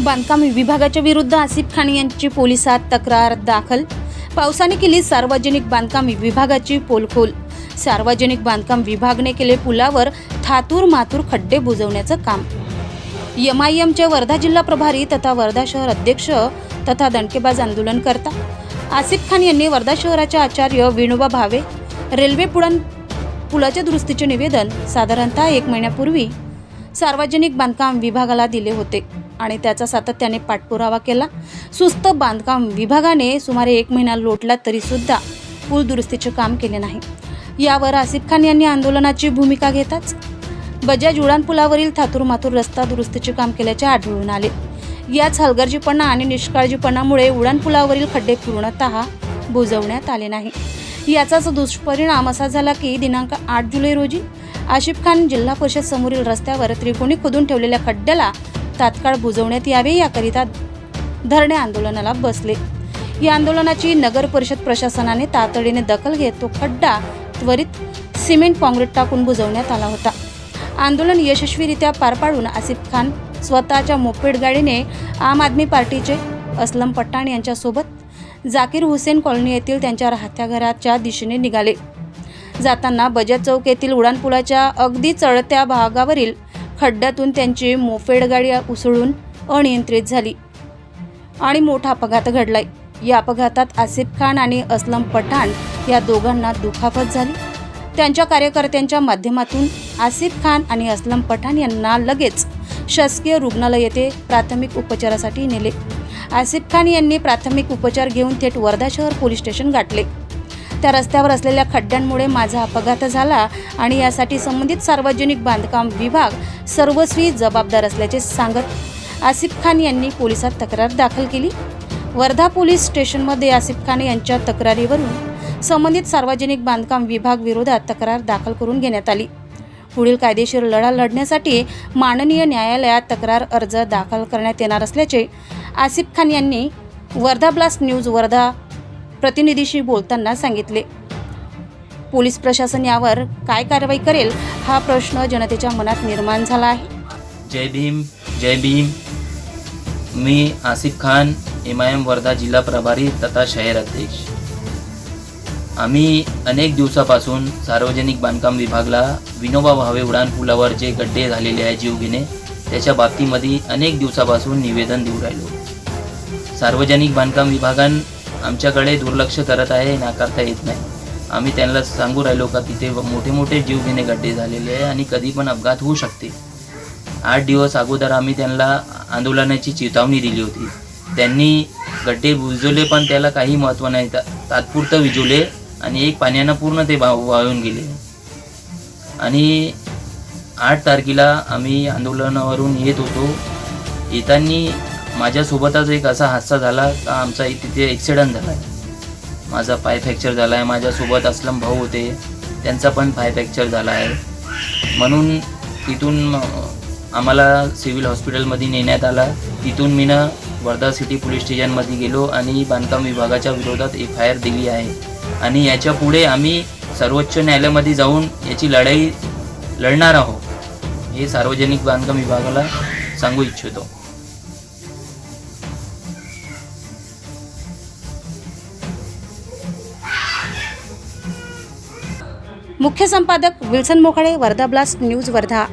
बांधकाम विभागाच्या विरुद्ध आसिफ खान यांची पोलिसात तक्रार दाखल. पावसाने केली सार्वजनिक बांधकाम विभागाची पोलखोल. सार्वजनिक बांधकाम विभागने केले पुलावर थातूर मातूर खड्डे बुजवण्याचं काम. एम आय वर्धा जिल्हा प्रभारी तथा वर्धा शहर अध्यक्ष तथा दणकेबाज आंदोलनकर्ता. आसिफ खान यांनी वर्धा शहराचे आचार्य विनोबा भावे रेल्वे पुळण पुलाच्या दुरुस्तीचे निवेदन साधारणतः एक महिन्यापूर्वी सार्वजनिक बांधकाम विभागाला दिले होते आणि त्याचा सातत्याने पाठपुरावा केला. सुस्त बांधकाम विभागाने सुमारे एक महिना लोटला तरीसुद्धा पूल दुरुस्तीचे काम केले नाही. यावर आसिफ खान यांनी आंदोलनाची भूमिका घेताच बजाज उड्डाणपुलावरील थातूर माथूर रस्ता दुरुस्तीचे काम केल्याचे आढळून आले. याच हलगर्जीपणा आणि निष्काळजीपणामुळे उड्डाणपुलावरील खड्डे पूर्णतः बुजवण्यात आले नाही. याचाच दुष्परिणाम असा झाला की दिनांक आठ जुलै रोजी आशिफ खान जिल्हा परिषद समोरील रस्त्यावर त्रिकोणी खोदून ठेवलेल्या खड्ड्याला तात्काळ बुजवण्यात यावे याकरिता धरणे आंदोलनाला बसले. या आंदोलनाची नगर परिषद प्रशासनाने तातडीने दखल घेत तो खड्डा त्वरित सिमेंट काँक्रीट टाकून बुजवण्यात आला होता. आंदोलन यशस्वीरित्या पार पाडून आसिफ खान स्वतःच्या मोपेड गाडीने आम आदमी पार्टीचे असलम पठाण यांच्यासोबत जाकीर हुसेन कॉलनी येथील त्यांच्या राहत्या घराच्या दिशेने निघाले. जाताना बजाज चौक येथील उड्डाणपुलाच्या अगदी चढत्या भागावरील खड्ड्यातून त्यांची मोफेड गाडी उसळून अनियंत्रित झाली आणि मोठा अपघात घडलाय. या अपघातात आसिफ खान आणि असलम पठाण या दोघांना दुखापत झाली. त्यांच्या कार्यकर्त्यांच्या माध्यमातून आसिफ खान आणि असलम पठाण यांना लगेच शासकीय रुग्णालय येथे प्राथमिक उपचारासाठी नेले. आसिफ खान यांनी प्राथमिक उपचार घेऊन थेट वर्धा शहर पोलीस स्टेशन गाठले. त्या रस्त्यावर असलेल्या खड्ड्यांमुळे माझा अपघात झाला आणि यासाठी संबंधित सार्वजनिक बांधकाम विभाग सर्वस्वी जबाबदार असल्याचे सांगत आसिफ खान यांनी पोलिसात तक्रार दाखल केली. वर्धा पोलीस स्टेशनमध्ये आसिफ खान यांच्या तक्रारीवरून संबंधित सार्वजनिक बांधकाम विभाग विरोधात तक्रार दाखल करून घेण्यात आली. पुढील कायदेशीर लढा लढण्यासाठी माननीय न्यायालयात तक्रार अर्ज दाखल करण्यात येणार असल्याचे आसिफ खान यांनी वर्धा ब्लास्ट न्यूज वर्धा प्रतिनिधीशी बोलताना सांगितले. पोलीस प्रशासन यावर काय कारवाई करेल हा प्रश्न जनतेच्या मनात निर्माण झाला आहे. जय भीम जय भीम. मी Asif Khan M I M Wardha जिल्हा प्रभारी तथा शहर अध्यक्ष. आम्ही अनेक दिवसापासून सार्वजनिक बांधकाम विभागला विनोबा भावे उड्डाण पुलावर जे गड्डे झालेले आहे जीवघेणे त्याच्या बाबतीमध्ये अनेक दिवसापासून निवेदन देऊ राहिलो. सार्वजनिक बांधकाम विभागान आमच्याकडे दुर्लक्ष करत आहे नाकारता येत नाही. आम्ही त्यांना सांगू राहिलो का तिथे मोठे मोठे जीवघेणे गड्डे झालेले आहे आणि कधी पण अपघात होऊ शकते. आठ दिवस अगोदर आम्ही त्यांना आंदोलनाची चेतावणी दिली होती. त्यांनी गड्डे विजवले पण त्याला काही महत्त्व नाही. तात्पुरतं विजवले आणि एक पाण्यानं पूर्ण ते वा वाहून गेले. आणि आठ तारखेला आम्ही आंदोलनावरून येत होतो. येताना माझ्यासोबतच एक असा हादसा झाला का आमचा तिथे ॲक्सिडंट झाला. आहे माझा पाय फ्रॅक्चर झाला आहे माझ्यासोबत असलम भाऊ होते त्यांचा पण पाय फ्रॅक्चर झाला आहे म्हणून तिथून आम्हाला सिव्हिल हॉस्पिटलमध्ये नेण्यात आला. तिथून मी ना वर्धा सिटी पोलीस स्टेशनमध्ये गेलो आणि बांधकाम विभागाच्या विरोधात एफ आय आर दिली आहे. आणि याच्यापुढे आम्ही सर्वोच्च न्यायालयामध्ये जाऊन याची लढाई लढणार आहोत. हे सार्वजनिक बांधकाम विभागाला सांगू इच्छितो. मुख्य संपादक Wilson Mokhale Wardha blast news Wardha.